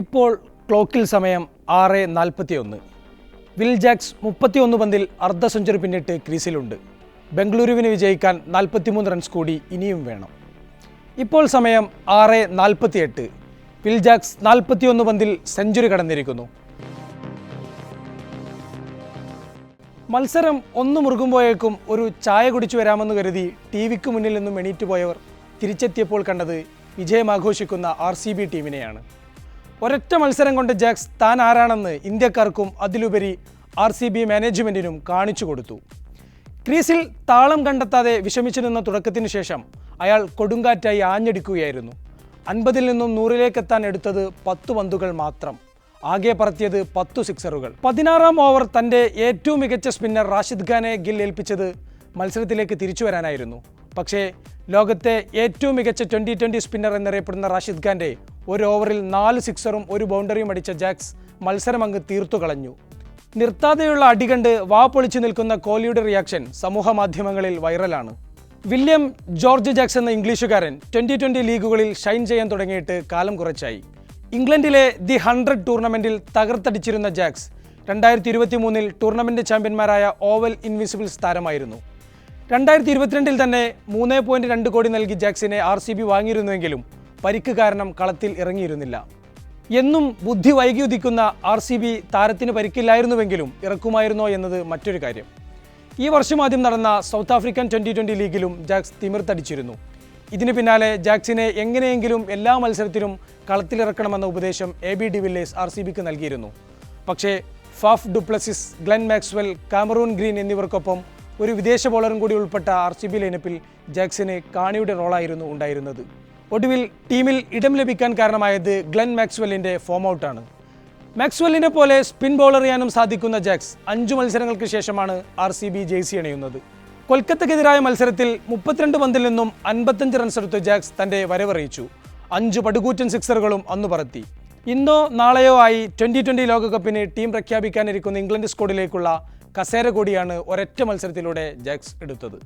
ഇപ്പോൾ ക്ലോക്കിൽ സമയം ആറ് നാൽപ്പത്തിയൊന്ന്. വിൽ ജാക്സ് മുപ്പത്തിയൊന്ന് പന്തിൽ അർദ്ധ സെഞ്ചുറി പിന്നിട്ട് ക്രീസിലുണ്ട്. ബംഗളൂരുവിന് വിജയിക്കാൻ നാൽപ്പത്തിമൂന്ന് റൺസ് കൂടി ഇനിയും വേണം. ഇപ്പോൾ സമയം ആറ് നാൽപ്പത്തിയെട്ട്. വിൽ ജാക്സ് നാൽപ്പത്തിയൊന്ന് പന്തിൽ സെഞ്ചുറി കടന്നിരിക്കുന്നു. മത്സരം ഒന്ന് മുറുകുമ്പോഴേക്കും ഒരു ചായ കുടിച്ചു വരാമെന്ന് കരുതി ടി വിക്ക് മുന്നിൽ നിന്നും എണീറ്റ് പോയവർ തിരിച്ചെത്തിയപ്പോൾ കണ്ടത് വിജയം ആഘോഷിക്കുന്ന ആർ സി ബി ടീമിനെയാണ്. ഒരൊറ്റ മത്സരം കൊണ്ട് ജാക്സ് താൻ ആരാണെന്ന് ഇന്ത്യക്കാർക്കും അതിലുപരി ആർ സി ബി മാനേജ്മെന്റിനും കാണിച്ചു കൊടുത്തു. ക്രീസിൽ താളം കണ്ടെത്താതെ വിഷമിച്ചു നിന്ന തുടക്കത്തിന് ശേഷം അയാൾ കൊടുങ്കാറ്റായി ആഞ്ഞടിക്കുകയായിരുന്നു. അൻപതിൽ നിന്നും നൂറിലേക്ക് എത്താൻ എടുത്തത് പത്ത് പന്തുകൾ മാത്രം. ആകെ പറത്തിയത് പത്തു സിക്സറുകൾ. പതിനാറാം ഓവർ തന്റെ ഏറ്റവും മികച്ച സ്പിന്നർ റാഷിദ് ഖാനെ ഗിൽ ഏൽപ്പിച്ചത് മത്സരത്തിലേക്ക് തിരിച്ചു വരാനായിരുന്നു. പക്ഷേ ലോകത്തെ ഏറ്റവും മികച്ച ട്വന്റി ട്വന്റി സ്പിന്നർ എന്നറിയപ്പെടുന്ന റാഷിദ് ഖാന്റെ ഒരു ഓവറിൽ നാല് സിക്സറും ഒരു ബൗണ്ടറിയും അടിച്ച ജാക്സ് മത്സരം അങ്ങ് തീർത്തു കളഞ്ഞു. നിർത്താതെയുള്ള അടികണ്ട് വാ പൊളിച്ചു നിൽക്കുന്ന കോഹ്ലിയുടെ റിയാക്ഷൻ സമൂഹ മാധ്യമങ്ങളിൽ വൈറലാണ് വില്യം ജോർജ് ജാക്സ് എന്ന ഇംഗ്ലീഷുകാരൻ ട്വന്റി ട്വന്റി ലീഗുകളിൽ ഷൈൻ ചെയ്യാൻ തുടങ്ങിയിട്ട് കാലം കുറച്ചായി. ഇംഗ്ലണ്ടിലെ ദി ഹൺഡ്രഡ് ടൂർണമെന്റിൽ തകർത്തടിച്ചിരുന്ന ജാക്സ് രണ്ടായിരത്തി ഇരുപത്തി മൂന്നിൽ ടൂർണമെന്റ് ചാമ്പ്യന്മാരായ ഓവൽ ഇൻവിസിബിൾസ് താരമായിരുന്നു. രണ്ടായിരത്തി ഇരുപത്തിരണ്ടിൽ തന്നെ മൂന്ന് പോയിന്റ് രണ്ട് കോടി നൽകി ജാക്സിനെ ആർ സി ബി വാങ്ങിയിരുന്നുവെങ്കിലും പരിക്ക് കാരണം കളത്തിൽ ഇറങ്ങിയിരുന്നില്ല. എന്നും ബുദ്ധി വൈകി ഉദിക്കുന്ന ആർ സി ബി താരത്തിന് പരിക്കില്ലായിരുന്നുവെങ്കിലും ഇറക്കുമായിരുന്നോ എന്നത് മറ്റൊരു കാര്യം. ഈ വർഷം ആദ്യം നടന്ന സൗത്ത് ആഫ്രിക്കൻ ട്വന്റി ട്വന്റി ലീഗിലും ജാക്സ് തിമിർത്തടിച്ചിരുന്നു. ഇതിന് പിന്നാലെ ജാക്സിനെ എങ്ങനെയെങ്കിലും എല്ലാ മത്സരത്തിലും കളത്തിലിറക്കണമെന്ന ഉപദേശം A B de Villiers R C ബിക്ക് നൽകിയിരുന്നു. പക്ഷേ Faf du Plessis Glenn Maxwell Cameron Green എന്നിവർക്കൊപ്പം ഒരു വിദേശ ബോളറും കൂടി ഉൾപ്പെട്ട ആർ സി ബി ലൈനപ്പിൽ ജാക്സിന് കാണിയുടെ റോളായിരുന്നു ഉണ്ടായിരുന്നത്. ഒടുവിൽ ടീമിൽ ഇടം ലഭിക്കാൻ കാരണമായത് ഗ്ലെൻ മാക്സ്വെല്ലിന്റെ ഫോം ഔട്ടാണ് മാക്സ്വെല്ലിനെ പോലെ സ്പിൻ ബോളർ ചെയ്യാനും സാധിക്കുന്ന ജാക്സ് അഞ്ചു മത്സരങ്ങൾക്ക് ശേഷമാണ് ആർ സി ബി ജേഴ്സി അണിയുന്നത്. കൊൽക്കത്തക്കെതിരായ മത്സരത്തിൽ മുപ്പത്തിരണ്ട് പന്തിൽ നിന്നും അൻപത്തഞ്ച് റൺസ് എടുത്ത് ജാക്സ് തന്റെ വരവറിയിച്ചു. അഞ്ച് പടുകൂറ്റൻ സിക്സറുകളും അന്ന് പറത്തി. ഇന്നോ നാളെയോ ആയി ട്വന്റി ട്വന്റി ലോകകപ്പിന് ടീം പ്രഖ്യാപിക്കാനിരിക്കുന്ന ഇംഗ്ലണ്ട് സ്ക്വാഡിലേക്കുള്ള കസേര കൂടിയാണ് ഒരൊറ്റ മത്സരത്തിലൂടെ ജാക്സ് എടുത്തത്.